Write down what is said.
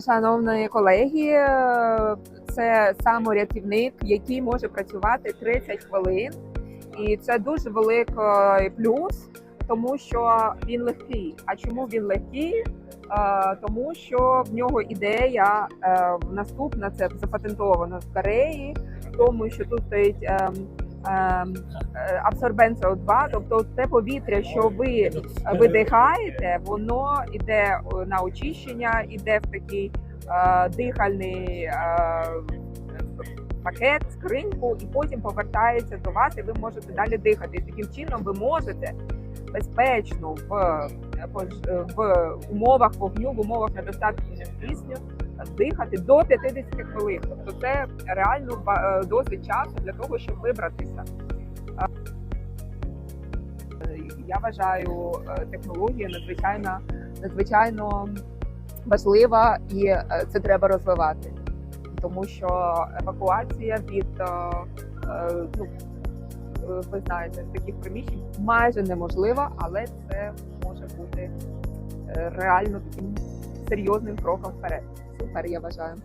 Шановні колеги, е, це саморятівник, який може працювати 30 хвилин, і це дуже великий плюс, тому що він легкий. А чому він легкий? Е, Тому що в нього ідея е, наступна це запатентовано в Кореї, тому що тут стоїть. Ем, е, Абсорбент СО2, тобто те повітря, що ви видихаєте, воно йде е, на очищення, йде в такий е, дихальний пакет, скриньку, і потім повертається до вас, і ви можете далі дихати. І таким чином ви можете безпечно в, в умовах вогню, в умовах недостатку кисню дихати до 50 хвилин. Тобто це реально е, досить часу для того, щоб вибратися. Е, Я вважаю е, технологія надзвичайно надзвичайно важлива, і це треба розвивати, тому що евакуація від ну, ви знаєте, таких приміщень майже неможлива, але це може бути реально таким серйозним кроком вперед. Супер, я вважаю.